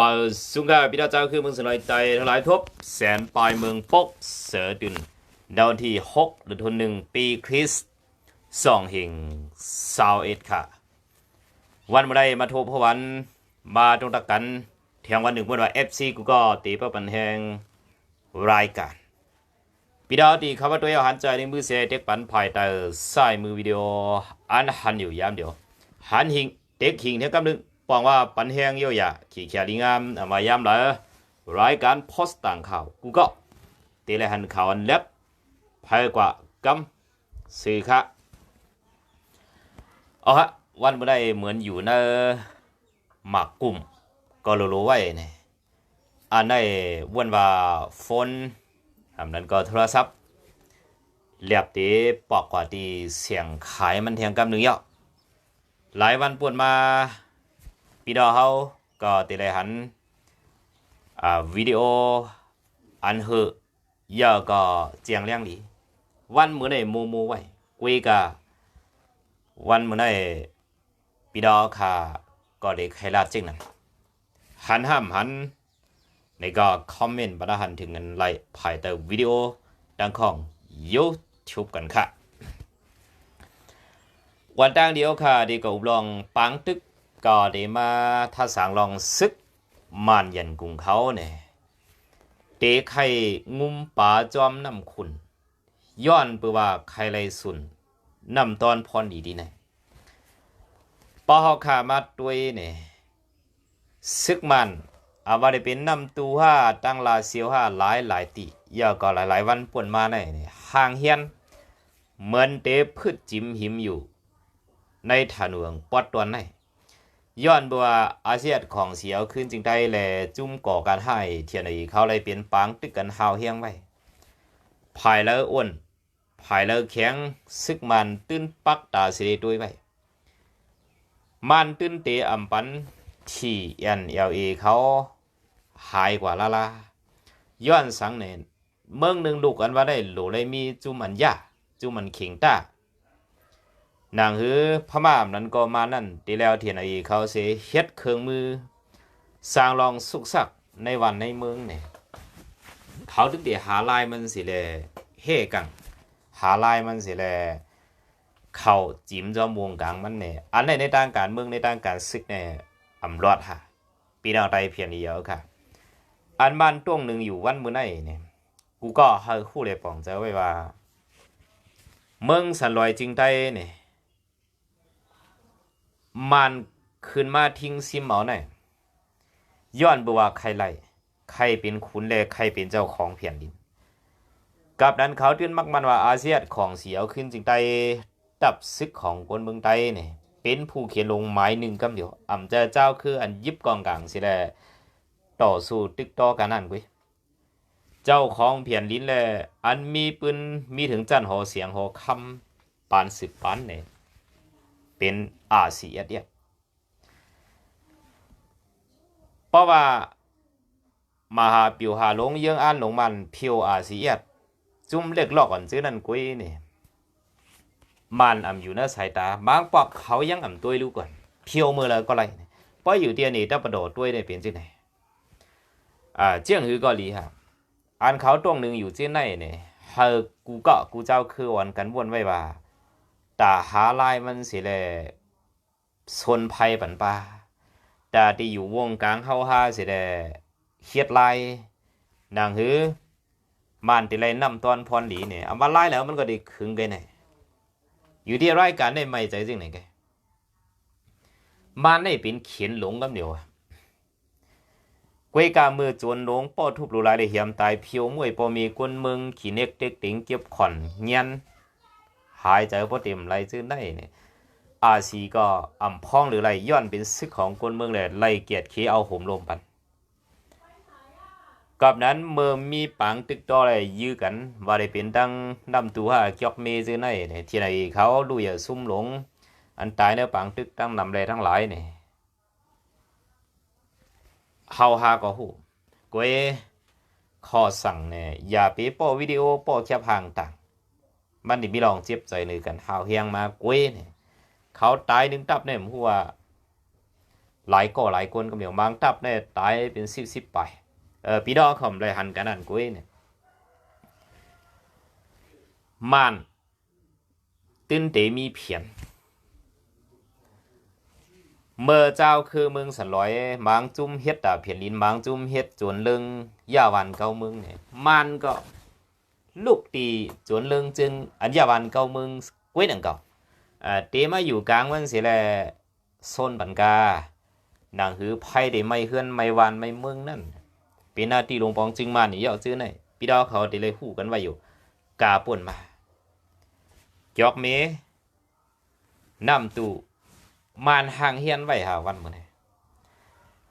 มาสุงกาพี่ดาเจ้าคือเมืองสลายใจทั้งหลายทบแสนปลายเมืองปกเสือดุนดาวที่หรือนธันหนึ่งปีคริสต์สองหิงสาวเอ็ดค่ะ วันมาได้มาโทบพวันมาตรงตะกันเที่ยงวันหนึ่งเมื่อว่าเอฟซีกูก็ตีเพื่อปันแหงรายการพี่ดาวตีคำว่าตัวเอาหันใจในมือเสียเด็กปันภายแต่สายมือวิดีโออันหันอยู่ยามเดียวหันหิงเด็กหิงเท่ากับหนึ่ง ปองว่าปันแหงเยอะอยาขี่แขลิงามเอามายามเลยรายการโพสต์ต่างข่าวกูก็ตีเลยหันข่าวอันเล็บภายกว่ากำสื่อค่ะเอาฮะวันเมื่อได้เหมือนอยู่ในหมากกลุ่มก็รู้ๆไว้เนี่ยอันในวันว่าฝนอันนั้นก็โทรศัพท์เรียบตีปอกกว่าตีเสียงขายมันเทียงกำหนึ่งเยอะหลายวันปวนมา พี่ดอเฮาก็ติเลยหันอ่าวิดีโออันเหอะยอก็เจียงเลี้ยงดีวันมื้อไหนมูมูไว้กุยกะวันมื้อไหนพี่ดอค่ะก็ได้ใครลาจริงนั้นหันห้ามหันในก็คอมเมนต์ประหันถึงเงินไลค์ภายใต้วิดีโอดังของ YouTube กันค่ะ วันตั้งเดียวค่ะดีก็อุบลองปังตึก ก็ได้มาถ้าสางลองซึกมานยันกุงเขาเนี่ยเตะไข่งุ้มป่าจอมน้ำคุณ ย้อนเปือว่าใครไรสุนน้ำตอนพรดีดีเนี่ยปอเฮาขามาด้วยเนี่ยซึกมันอาว่าได้เป็นน้ำตูห้าตั้งลาเสียวห้าหลายหลายติยาก็หลายหลายวันป่วนมาเนี่ยห่างเฮียน เหมือนเตะพืชจิมหิมอยู่ ในฐานวงปอดตวนใน ย้อนบัวอาเซียนของเสียวขึ้นจึงได้แลจุ่มก่อการให้เทียนอีเขาเลยเปลี่ยนปางตึกกันหาวเฮียงไว้ภายแล้วอ้วนภายแล้วแข็งซึกมันตื้นปักตาสิเดด้วยไว้มันตื้นเตะอำปันที่เอ็นเอลเอเขาหายกว่าละลาย้อนสังเนนเมืองหนึ่งลูกกันว่าได้หลูเลยมีจุมันยาจุมันเข่งต้า นางฮือพม่ามนั้นก็มานั่นตีแล้วเทียนไอเขาเสเฮ็ดเครื่องมือ สร้างรองสุกสักในวันในเมืองเนี่ยเขาถึงตีหาลายมันสิแลเฮกังหาลายมันสิแลเขาจิ้มจอมวงกลางมันเนี่ยอันในในด้านการเมืองในด้านการศึกเนี่ยอำรอดค่ะปีนาวไตเพียงเดียวค่ะ อันบ้านต้วงหนึ่งอยู่วันมื้อไหนเนี่ยกูก็เฮาคู่เลยปองใจอไว้ว่า เมืองสันลอยจริงใจเนี่ย มันขึ้นมาทิ้งซิมเอาหน่อยย้อนบัวาใครไล่ใครเป็นขุนและใครเป็นเจ้าของเพียนดิน กับนั้นเขาตื่นมักมันว่าอาเซียนของเสียวขึ้นจึงไตตับซึกของคนเมืองไต้เนี่ยเป็นผู้เขียนลงหมายหนึ่งกำเดียวอ่ำเจ้าเจ้าคืออันยิบกองกลางสิแลต่อสู้ตึกต่อกันนั่นกุ้ยเจ้าของเพียนลิ้นแลอันมีปืนมีถึงจันหอเสียงหอคำปานสิบปานเนี่ยเป็น อาเซียเนี่ยเพราะว่ามหาปิวหาลงเยื่องอ่านลงมันเพียวอาเซียจุ่มเล็กลอกก่อนซื้อนั่นกุ้ยนี่มันอ่ำอยู่ในสายตาบางปอกเขายังอ่ำตัวรู้ก่อนเพียวมือแล้วก็ไรเพราะอยู่เตียนี่ถ้าประโดดด้วยได้เป็นที่ไหนอ่าเจียงฮือก็ลีครับอันเขาตรงหนึ่งอยู่ที่ไหนเนี่ยเฮอกูก็กูเจ้าคือวันกันวนไว้ว่าแตาหาลายมันสิแลย สนภัยปันปาตาที่อยู่วงกลางเฮาหาสิแลเฮ็ดลายนางหือมันติไลนำตอนพรหลีเนี่ยเอามาไลายแล้วมันก็ได้คึงกันเนี่ยอยู่ที่รายการได้ไม่ใจจริงไหนแกมันได้เป็นเขียนหลงกันเดียวกวยกามือจวนหลงป้อทุบลูลายเลยเหียมตายเพียวมวยปอมีกวนเมืองขี่เน็กเด็กติงเก็บขอนเงียนหายใจพอเต็มไรซื้อได้เนี่ย อาซีก็อ่ำพ้องหรือไรย้อนเป็นซึกของคนเมืองแหละไล่เกียรติเคเอาห่มลมปันกับนั้นเมื่อมีปังตึกต่ออะไรยื้อกันว่าได้เป็นตั้งนำตัวเกียวเมซื้อในเนี่ยที่ไหนเขาดูอย่าซุ่มหลง อันตายในปังตึกตั้งนำไรทั้งหลายเนี่ยเฮาฮาก็หูกวยข้อสั่งเนี่ยอย่าไปป้อวิดีโอป้อแคบห่างต่างมันนี่มีลองเจ็บใจเลยกันหาเฮียงมากว้ยเนี่ย เขาตายหนึ่งตับเนี่ยหัวหลายก่อหลายคนก็เหมียวมังตับได้ตายเป็นสิบสิบไปเออพี่ดอกเขาเลยหันกันนั่นกุ้ยเนี่ยมันตื้นเตมีเพียนเมื่อเจ้าคือเมืองสันลอยมังจุ้มเฮ็ดตาเพียนลินมังจุ้มเฮ็ดจวนเลิงยาวันเก้าเมืองเนี่ยมันก็ลูกตีจวนเลิงจึงอันยาวันเก้าเมืองกุ้ยนังเก่า เตมาอยู่กลางมันเสียแลโซนบันกาหนังหือไพ่ได้ไม่เฮือนไม่วานไม่เมืองนั่นเป็นหน้าที่หลวงปองจึงมานี่ยาจื้อไหนพี่ดาวเขาได้เลยฮู้กันไว้อยู่ กาป่วนมาจอกเมนำตู้มานห่างเฮียนไว้หาวันมื้อนี้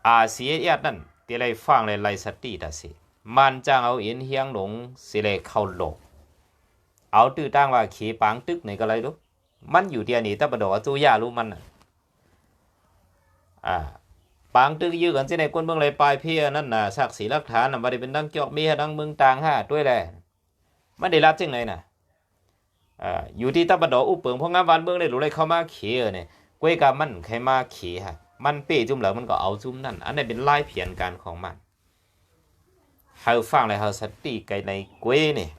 อาเสียเอียดนั่นที่ไรฟังเลยไลสติตาสิมันจ้างเอาเอ็นเฮียงหลงสิเลยเข้าโลกเอาตื้อตั้งว่าขีปังตึกไหนก็เลยรู้ มันอยู่เดียนี้ตะบดอจูยารู้มันน่ะอ่าปังตึกยื้อกันสิในคนเมืองเลยปลายเพียนั่นน่ะสักสีลักฐานน่ะบ่ได้เป็นดังจอกเมียดังเมืองต่างห้าด้วยแหละมันได้รับจังไหนน่ะอ่าอยู่ที่ตะบดออุปเปิงเพราะงานวันเมืองได้รู้เลยเข้ามาเขียเนี่ยกวยกับมันใครมาขี่ฮะมันเป้จุ่มแล้วมันก็เอาจุ่มนั่น อันนี้เป็นลายเพียนการของมันเฮาฟังเลยเฮาสติไกในกวยนี่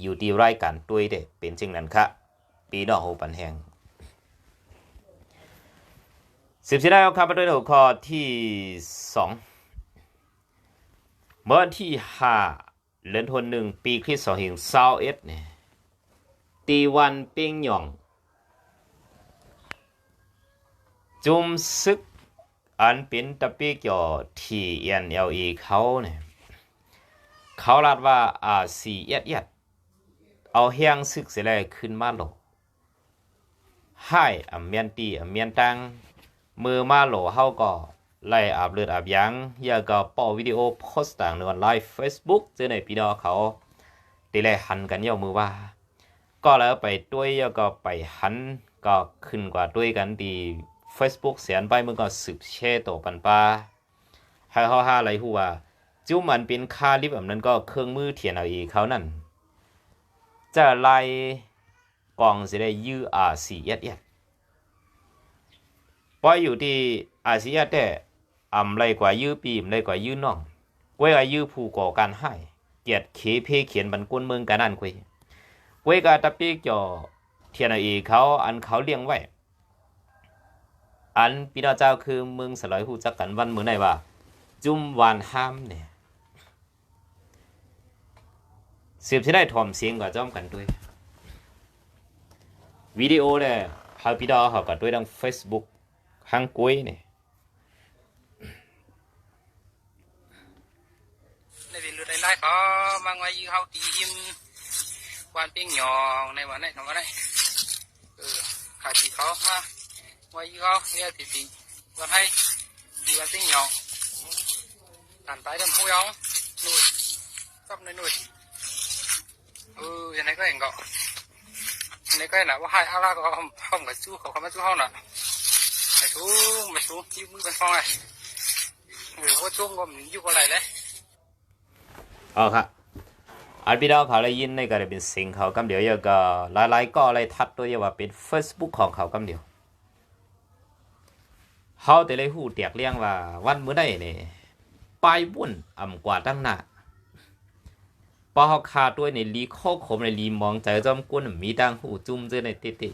อยู่ที่รายการตัวยเด้เป็นจริงนั้นค่ะ ปีนอกหูปันแหงสิบสี่ได้เอาคำมาด้วยหัวข้อที่สองเมื่อที่ห้าเดือนธันวหนึ่งปีคริสต์สองหิงเศร้าเอ็ดเนี่ยตีวันเป้งหย่อง จุมซึกอันเป็นตะปีเกี่ยวที่ NLA เอเลเขาเนี่ยเขาลาดว่าอาซีเอียดเอียดเอาเฮียงซึกเสียเลขึ้นมาโหล ให้อำเมียนตีอำเมียนตังมือมาโหลเฮาก็ไล่อาบเลือดอาบยังอย่าก็ป้อวิดีโอโพสต์ต่างในวันไลฟ์ Facebook เจอในพี่น้องเขาตีเลยหันกันเย่ามือว่า ก็แล้วไปด้วยแล้วก็ไปหันก็ขึ้นกว่าด้วยกันดี Facebook เสียนไปมึงก็สืบเช่ตัวปันปาให้เขาห้าอะไรหัวจุ่มมันเป็นคาลิฟต์แบบนั้นก็เครื่องมือเทียนเอาอีเขานั่นจะไล่ กองสิได้ยื้ออาซีเอ็ดเอ็ดปอยอยู่ที่อาซีเอ็ดแต่อำไรกว่ายื้อปีมไรกว่ายื้อน้องกวยกว่ายื้อผู้ก่อการให้เกียรติเคเพเขียนบันกุนเมืองกันนั่นคุยกวยกาตะปีจ่อเทียนเออีเขาอันเขาเลี้ยงไว้อันพี่น้องเจ้าคือเมืองสลอยหูจักกันวันมือไหนว่า จุ่มวานห้ามเนี่ยสืบที่ได้ถ่อมเสียงกับจ้อมกันด้วย วิดีโอเนี่ยพาพี่น้องเขากันด้วยทาง Facebook ฮังกุ้ยเนี่ยในวินรู้ได้ไล่เขามาไว้ยื้อเขาตีหิมวานเปียงหยองในวันนี้ทำอะไร ให้ดีวันเปียงหยองหันไปทำหูยองนู่นซับใก็เห็นก็ยังไงก็เห็นนะว่าให้อาลาก็เขาเขามาสู้เขาเขามาสู้เขาน่ะไอ้ชูมาสู้ยืมมือเป็นฟองไงเออว่าช่วงก็มันอยู่อะไรเลยอ๋อครับอันพี่น้องเขาเลยยินในก็ได้เป็นสียงเขากำเดียวแล้วก็หลายๆก็อะไรทัดตัวว่าเป็น Facebook ของเขากำเดียวเขาแต่เลยหูเตียกเลี้ยงว่าวันเมื้อใดเนี่ปลายบุ่นอ่ำกว่าตั้งหน้า พอเขาขาด้วยในลีข้อขมในลีมองใจจอมกุนมีดังหูจุ่มเจอในเตเต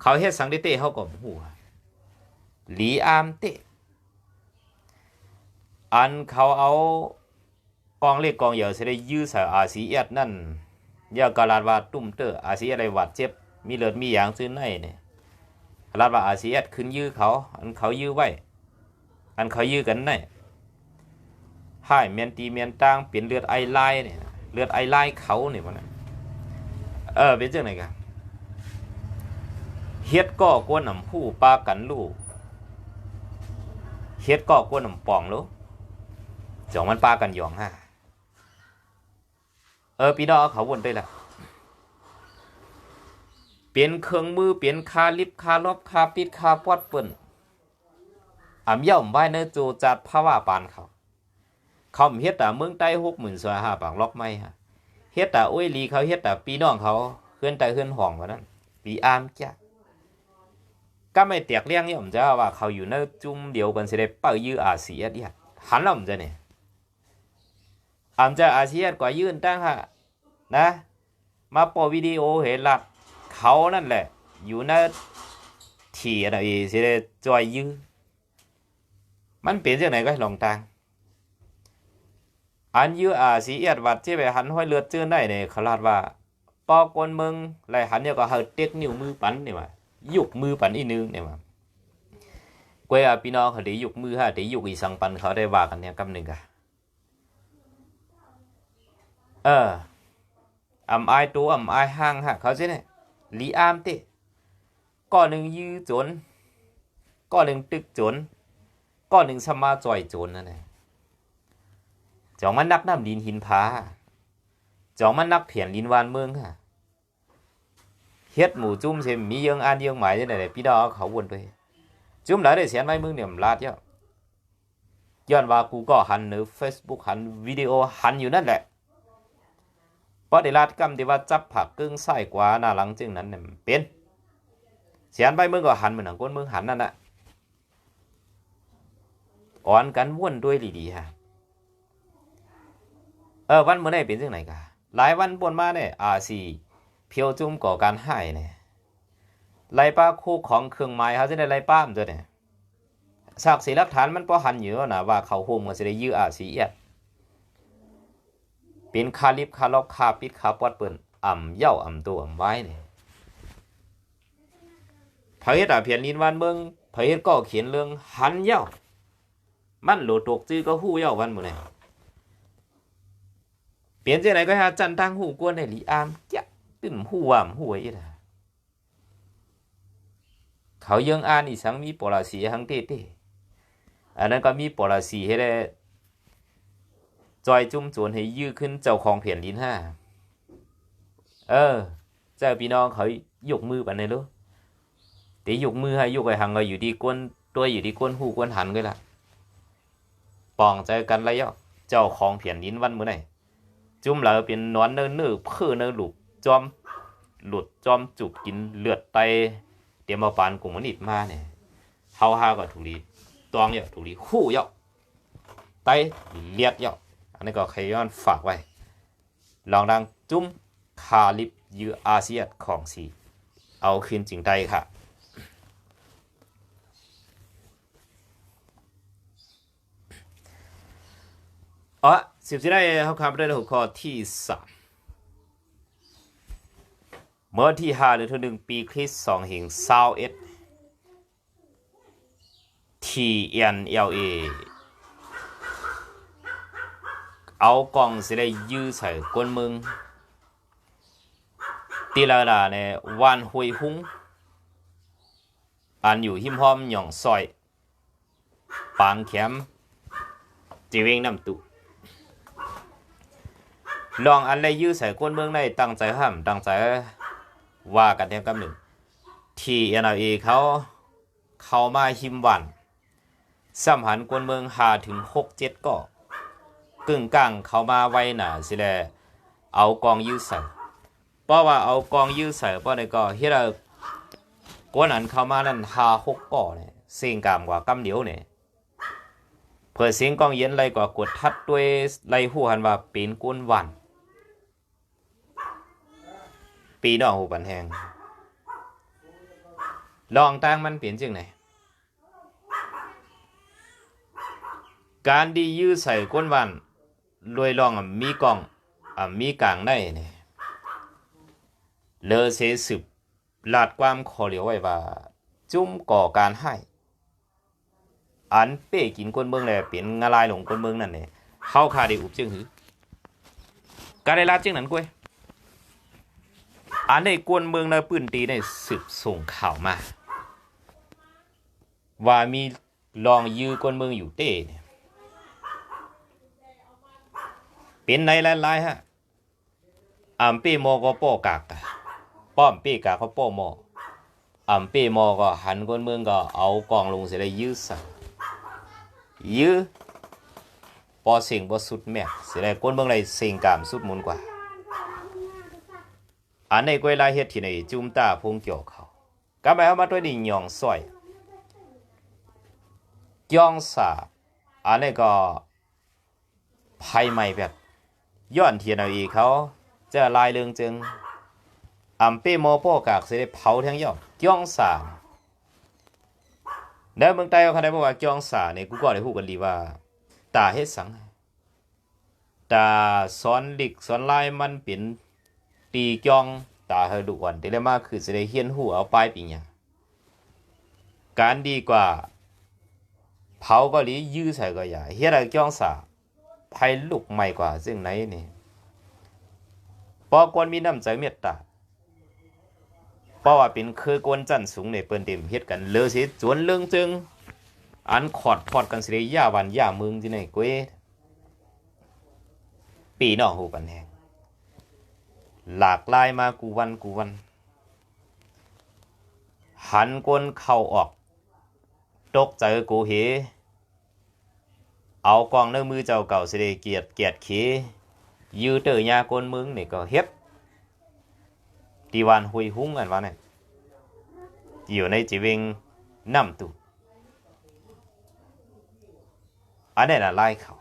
เขาเฮ็ดสังเตเตเขาก็บ่ฮู้ว่าลีอามเตอันเขาเอากองเล็กกองเหยอะสิได้ยื้อใส่อาซีเอ็ดนั่นยากาลาดว่าตุ้มเตออาซีอะไรหวัดเจ็บ มีเลือดมีหยางซื้อในเนี่ยลาดว่าอาซีเอ็ดขึ้นยื้อเขา อันเขายื้อไว้ อันเขายื้อกันในให้เมียนตีเมียนต่างเปลี่ยนเลือดไอไลน์เนี่ย เลือดไอไลน์เขาเนี่ยมันน่ะเออเป็นจังไหนกันเฮ็ดก็กวนหนำผู้ปากันลูกเฮ็ดก็กวนหนำปองลูกจองมันปากันยองฮะเออพี่น้องเขาวนด้วยละเปลี่ยนเครื่องมือเปลี่ยนคาลิฟคาลบคาปิดคาปอดเปิ้นอ่ำเย่อมไว้เนื้อโจจัดภาวะปานเขา เขาเฮ็ดแต่เมืองใต้หกหมื่นสวยห้าปากล็อกไม่ฮะเฮ็ดแต่อุ้ยลีเขาเฮ็ดแต่ปีน้องเขาเฮือนแต่เฮือนห้องว่านั้นปีอามจ้ะก็ไม่เตียกเลี้ยงเนี่ยผมจะว่าเขาอยู่ในจุ่มเดียวกันสิได้เป้ายื้ออาเซียนเนี่ยหันแล้วผมจะเนี่ยอำจะอาเซียนกว่ายื่นตั้งฮะนะ มาปอวิดีโอเห็นละเขานั่นแหละ อยู่ในที่อะไรสิได้จอยยื้อมันเป็นจังไหนก็ลองตัง อันยื้ออาเซียนวัดที่ไปหันห้อยเลือดเจื้อได้เนี่ยเขาลาดว่าปอกวนมึงไรหันเนี่ยก็เฮาเต็กนิ้วมือปันเนี่ยว่ายุกมือปันอีนึงเนี่ยว่ากวยอาพี่น้องเขาได้ยุกมือฮะได้ยุกอีสังปันเขาได้ว่ากันเนี่ยกำหนึ่งกะเอออำอายตัวอำอายห่างฮะเขาสิเนี่ยลีอามติก้อนหนึ่งยื้อจนก้อนหนึ่งตึกจนก้อนหนึ่งสมาจ่อยจนนั่นแหละ จองมันนักน้ำดินหินผาจองมันนักเพียนลินวานเมืองค่ะเฮ็ดหมู่จุ่มเช่มีเยิงอ่านเยิงหมายจังได๋พี่น้อเขาวนไปจุ่มหลายได้เสียนไว้มึงเนี่ยมลาดเยอะย้อนว่ากูก็หันหรือ Facebook หันวิดีโอหันอยู่นั่นแหละเพราะได้ลาดกรรมที่ว่าจับผักกึ่งซ้ายกว่าหน้าหลังจึงนั้นเนี่ยเป็นเสียนไปมึงก็หันเหมือนหนังก้นมึงหันนั่นน่ะอ่อนกันวนด้วยดีๆฮะ เออวันเมื่อไหร่เป็นจังไหนกะหลายวันบนมาเนี่ยอาซีเพียวจุ่มก่อการหายเนี่ยไล่ป้าคู่ของเครื่องไม้เขาจะได้ไล่ป้ามตัวเนี่ยสักสีหลักฐานมันพอหันอยู่นะว่าเขาโฮมกันจะได้ยื้ออาซีเอียดเป็นคาลิบคาล็อกคาปิดคาปอดเปิ่นอ่ำเย่าอ่ำตัวอ่ำไว้เนี่ยเผยแต่เพียนลินวันเมืองเผยก็เขียนเรื่องหันเย่ามันโหลดตกจื้อก็หู้เย่าวันหมดเลย เปลี่ยนจังไหนก็หาจันทางหูกวนในลีอามจะตึ้มหูวามหูไอ้ล่ะเขายังอ่านอีสังมีปราสีหังเต้เต้อันนั้นก็มีปราสีให้ได้จอยจุ่มจวนให้ยื้อขึ้นเจ้าของเพียนลิ้นห้าเออ เจ้าพี่น้องเขายกมือปันในรู้ตียกมือให้ยกไอ้หังก็อยู่ดีก้นตัวอยู่ดีก้นหูก้นหันก็ล่ะปองใจกันไรย่อเจ้าของเพียนลิ้นวันเมื้อไหน จุ่มแล้วเป็นนอนเนื้อเนื้อเพื่อเนื้อหลุกจอมหลุดจอมจุกกินเลือดไตเตรียมมาปานกลุ่มมันอิดมาเนี่ยเฮาฮาก็ถูกลีตองเยอะถูกลีคู่เยอะไตเลียดเยอะอันนี้ก็ใครย้อนฝากไว้ ลองดังจุ้มคาลิปยืออาเซียนของสีเอาคืนจริงได้ค่ะอ๋อ สิบสี่ได้เขาคำได้หัวข้อที่สามเมื่อที่ห้าหรือที่หนึ่งปีคริสต์สองหิงเศร้าเอ็ด TNLA เอากล่องสิได้ยื้อใส่ก้นมึงตีละละเนี่ยวันหุยหุ้งอันอยู่หิมพอมหย่องซอย ปางแขมจีเวงน้ำตุ ลองอันไรยื้อใส่ก้นเมืองในตั้งใจห้ามตั้งใจว่ากันเทียงกำหนึ่งที่เอ็นเอเขาเข้ามาหิมวันสัมหันก้นเมืองหาถึงหกเจ็ดก็กึ่งกลางเข้ามาไว้หนาสิแลเอากองยื้อใส่เพราะว่าเอากองยื้อใส่เพราะในก็เฮ็ดเอาก้นอันเข้ามานั่นหาหกก่อเนี่ยเสียงกามกว่ากำเหนียวเนี่ยเพื่อเสียงกองเย็นไรกว่ากดทัดด้วยไรหูหันว่าป็นก้นวัน ปีนอกหูปันแหงลองตั้งมันเปลี่ยนจึงไหนการดียื้อใส่ก้นวันรวยลองมีกล่องมีกลางได้เนี่ยเลอเสสืบลาดความขอเหลียวไว้ว่า จุ่มก่อการให้ อันเป้กินก้นเมืองเลยเปลี่ยนงาลายหลงก้นเมืองนั่นเนี่ยเข้าคาได้อุบจึงหือการได้ลาดจึงนั้นก้วย อันในกวนเมืองในปืนตีในสืบส่งข่าวมา ว่ามีลองยื้อกวนเมืองอยู่เต้เนี่ยเป็นในหลายๆฮะอัมเป้โมก็โป้กากป้อมเป้กากเขาป้โมอัมเป้โมก็หันกวนเมืองก็เอากองลงเสียได้ยื้อใส่ยื้อพอเสียงบ่สุดแม็กเสียได้กวนเมืองไรเสียงกามสุดมุนกว่า อันในกวยลาเฮ็ดที่ในจุ่มตาพงเกี่ยวเขาก็หมายความว่าตัวนี้หยงสวยย่องสาอันนี้ก็ภัยใหม่แบบย้อนเทียนเอาอีเขาจะลายเรื่องจึงอัมเป้โมโปกากสิได้เผาทั้งยอดย่องสาในเมืองใต้เขาได้บอกว่าย่องสาเนี่ยกูก็ได้พูดกันดีว่า ตาเฮ็ดสัง ตาสอนหลิกสอนลายมันเป็น ตีจ้องตาเฮดุวันแต่ลมาคือสิได้เฮียนหูเอาปลายปีหยังการดีกว่า เผาก็หลียื้อใส่ก็อย่าเฮียอะไรจ้องสาภัยลุกใหม่กว่า ซึ่งไหนนี่ปอควรมีน้ำใจเมตตาเพราะว่าเป็นคือกวนจันสูงในเปิ้นเต็มเฮ็ดกันเลอสิจวนเรื่องจึง อันขอดพอดกันสิได้ย่าวันย่ามึงที่ไหนกเวยปีนอกหูกันแหง หลากลายมากูวันกูวัน หันกวนเข้าออก ตกใจกูเห เอากองในมือเจ้าเก่าสิได้เกียดเกียดเขยื้อเตอยากวนมึงนี่ก็เฮ็ดตีวันหุยหุ้งกันวะเนี่ยอยู่ในจีเวงน้ำตุอันนี้น่ะไล่เขา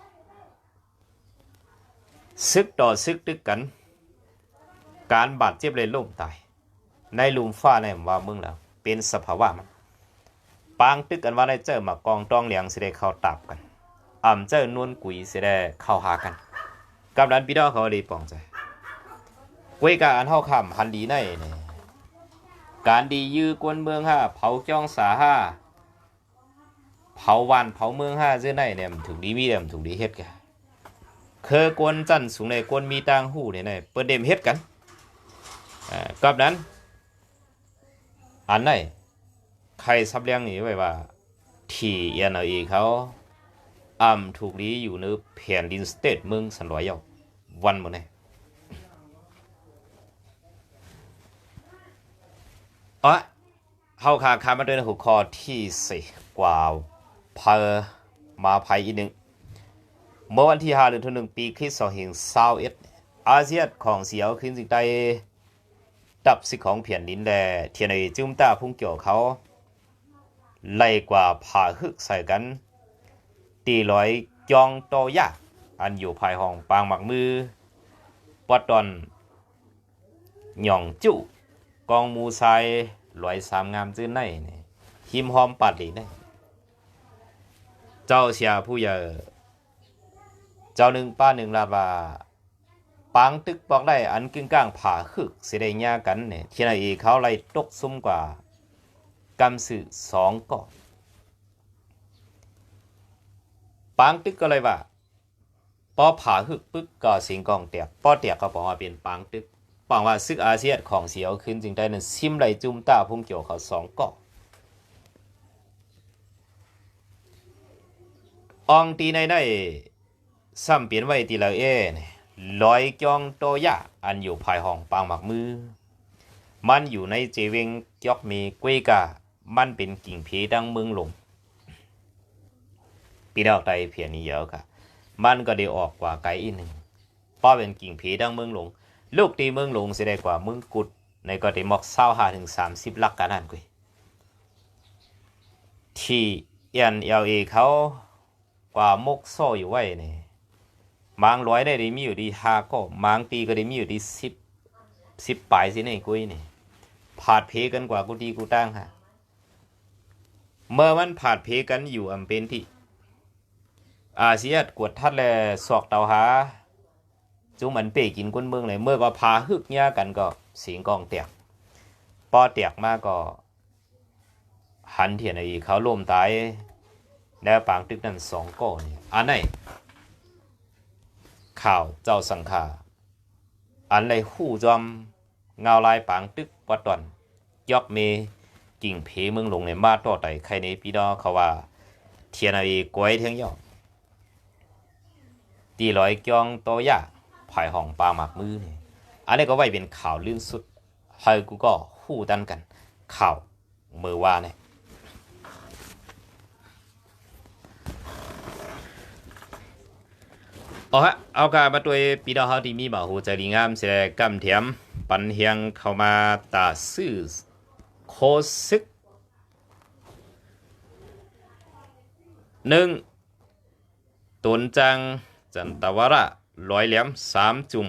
ซึกต่อซึกตึกกัน การบาดเจ็บเลยล่มตาย ในลุมฟ้าในว่ามึงแล้ว เป็นสภาวะมันปางตึกกันว่าได้เจอมากองต้องเหลียงสิได้เข้าตับกันอ่ำเจอนวลกุยสิได้เข้าหากันกำนันพี่ดอกเขาดีปองใจเวยกาอันเฮาคำหันดีในนี่การดียื้อกวนเมืองห้าเผาจ้องสาห้าเผาวันเผาเมืองห้าเจ้าไหนเนี่ยมันถูกดีมีเดียมนถูกดีเฮ็ดกันเคยกวนจันสูงในกวนมีตางหูเนี่ยนเปิดเดมเฮ็ดกัน กับนั้น อันไหนใครซับเลี้ยงนี่ไว้ว่า ทีเอ็นเอเขาอ่ำถูกดีอยู่ในแผ่นดินสเตทเมืองสันลอยเยาวันหมดเนี่ยอ๋อเฮาขาคามาด้วยในหัวข้อที่สี่กว่าเพามาภัยอีกหนึ่งเมื่อวันที่5เดือนธันวาคมปีคริสต์2021อาเซียนของเสียวขึ้นสิงใต้ดับสิของเพียนดินแลเทียนในจุ้มตาพุ่งเกี่ยวเขาไล่กว่าผ่าฮึกใส่กัน ตีร้อยจองโตยากอันอยู่ภายห้องปางหมักมือปอดตอนหย่องจุกองมูไซลอยสามงามจื้อในนี่หิมหอมปัดหลีนี่เจ้าเสียผู้ใหญ่เจ้าหนึ่งป้าหนึ่งลาบา ปางตึกบอกได้อันกึ่งกลางผ่าคึกสิได้ยากันเนี่ยที่ไหนอีเขาไล่ตกซุ่มกว่ากำสื่อสองก่อปางตึกก็เลยว่าพอผ่าฮึกปึ๊กก็สิงกองเตียกปอเตียกก็บอกว่าเป็นปางตึกปังว่าซึกอาเซียนของเสียวขึ้นจึงได้นั้นซิมไหลจุ่มตาพุ่งเกี่ยวเขาสองก่ออองตีในได้ซ้ำเปลี่ยนไว้ตีละเอ้นี่ ลอยจองโตยะอันอยู่ภายห้องปางหมักมือ มันอยู่ในเจเวงจอกมีกวยกามันเป็นกิ่งผีดังเมืองหลงปีดอกไตเพียนนี้เยอะค่ะ มันก็ได้ออกกว่าไกลอีกหนึ่งป้อเป็นกิ่งผีดังเมืองหลง ลูกตีเมืองหลงสิได้กว่าเมืองกุดในก็ได้มอกเศร้าหาถึงสามสิบลักกันนั่นกุยที่เอ็นเอลเอเขากว่ามกโซอยู่ไว้นี่ มางร้อยได้ได้มีอยู่ดีห้าก็มางตีก็ได้มีอยู่ดีสิบสิบปลายสิเนี่ยกุ้ยนี่ผาดเพกันกว่ากูดีกูตั้งฮะเมื่อมันผาดเพกันอยู่อำเป็นที่อาเซียนกวดทัดแลสอกเตาหาจุมันเป้กินก้นเมืองเลยเมื่อก็พาฮึกเนี้ยกันก็เสียงกองเตียกปอเตียกมากก็หันเทียนไอ้เขาล่มตายแล้วปางตึกนั้นสองก้อนนี่อันไหน ข่าวเจ้าสังขาอันไรหู้จอมเงาลายปางตึกวัดตอนยอกเมกิ่งเพเมืองหลงในมาต่อไตใครในพี่ดอเขาว่า เทียนอ้กวยเทียงยอกตีร้อยกองโตยะภายห้องปลาหมักมือเนี่ยอันนี้ก็ไว้เป็นข่าวลื่นสุดเฮากูก็หู้ดันกัน ข่าวมือว่าเนี่ย เอาฮะเอาการมาตัวปีดาวเฮาที่มีบ่าวหูใจดีงาม เสียกำเทียมปันเฮียงเข้ามาตาซื่อโคซึกหนึ่งตุนจังจันตวระร้อยเหลี่ยมสามจุ่ม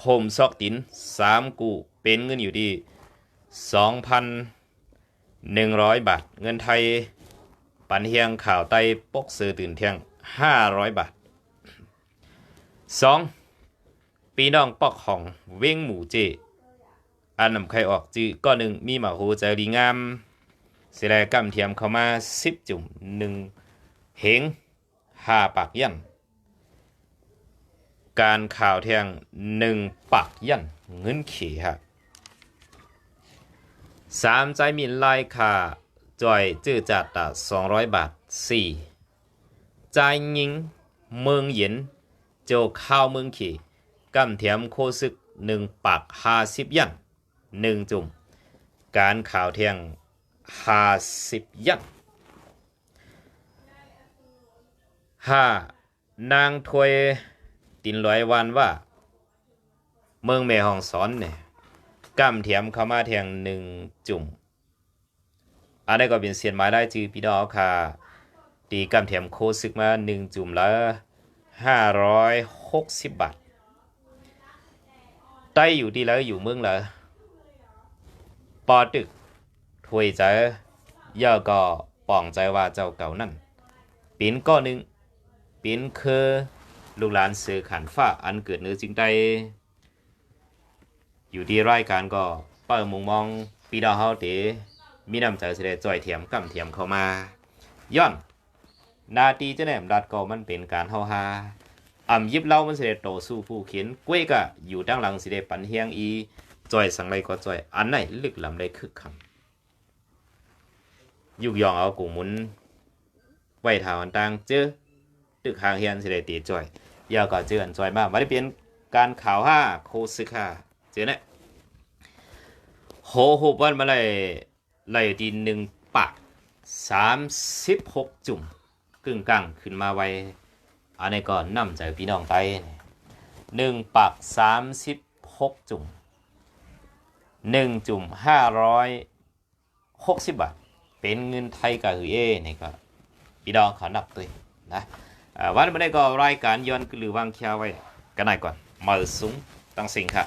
โฮมซอกตินสามกูเป็นเงินอยู่ดีสองพันหนึ่งร้อยบาท เงินไทย ปันเฮียงข่าวไต้ปกซื้อตื่นเที่ยงห้าร้อยบาท สองปีน้องปอกของเว้งหมูเจอันนำไข่ออกจื้อก้อนหนึ่งมีหมาโหใจดีงามเสียแลกำเทียมเข้ามาสิบจุ่มหนึ่งเหงห้าปากยันการข่าวเทียงหนึ่งปากยันเงินขี่ฮะสามใจมินไล่ค่าจอยจื้อจัดตะสองร้อยบาทสี่ใจยิงเมืองเย็น เจ้าข้าวเมืองขี่กัมเทียมโคศึกหนึ่งปากห้าสิบยันหนึ่งจุ่มการข่าวเทียงห้าสิบยันห้านางถวยตินลอยวันว่า เมืองแม่ห้องสอนเนี่ยกัมเทียมเข้ามาเทียงหนึ่งจุ่มอันนี้ก็เป็นเสียนหมายได้จือพี่น้องค่ะตีกัมเทียมโคศึกมาหนึ่งจุ่มแล้ว 560 บาทได้อยู่ดีแล้วอยู่เมืองเหรอปอดึกถวยใจย่อก็ป่องใจว่าเจ้าเก่านั่นปีนก้อนหนึ่งปีนคือลูกหลานซื้อขันฟ้าอันเกิดเนื้อจริงได้อยู่ที่รายการก็เป้ามุงมองปีดาวเฮาเตมีนำใจเสด็จจ่อยเทียมกำเทียมเข้ามาย้อน นาตีจะแหนมดัดก็มันเป็นการเฮาฮาอ่ำยิบเล่ามันเสได็จโตสู้ผู้เขียนกล้วยก็อยู่ด้านหลังเสได็จปันเฮียงอีจอยสังไรก็จอย อันไหนลึกลำได้คึกคำยุกยองเอากูหมุนไว้ทางอันต่างเจอตึกหางเฮียนสิได้ตีจอยยาวก็เจออันจอยมากไม่ได้เป็นการข่าวห้าโคซึค่าเจอเนี่ยโหหบวันมาเลยไล่ดีหนึ่งปากสามสิบหกจุ่ม กึ่งกลางขึ้นมาไว้อันนี้ก็นำใจพี่น้องไปหนึ่งปากสามสิบหกจุ่มหนึ่งจุ่มห้าร้อยหกสิบบาท เป็นเงินไทยกับเอนี่ก็พี่น้องขานับตัวนะวันนี้ก็รายการย้อนหรือวางเคียวไว้กันหน่อยก่อนมาสูงตั้งสิ่งค่ะ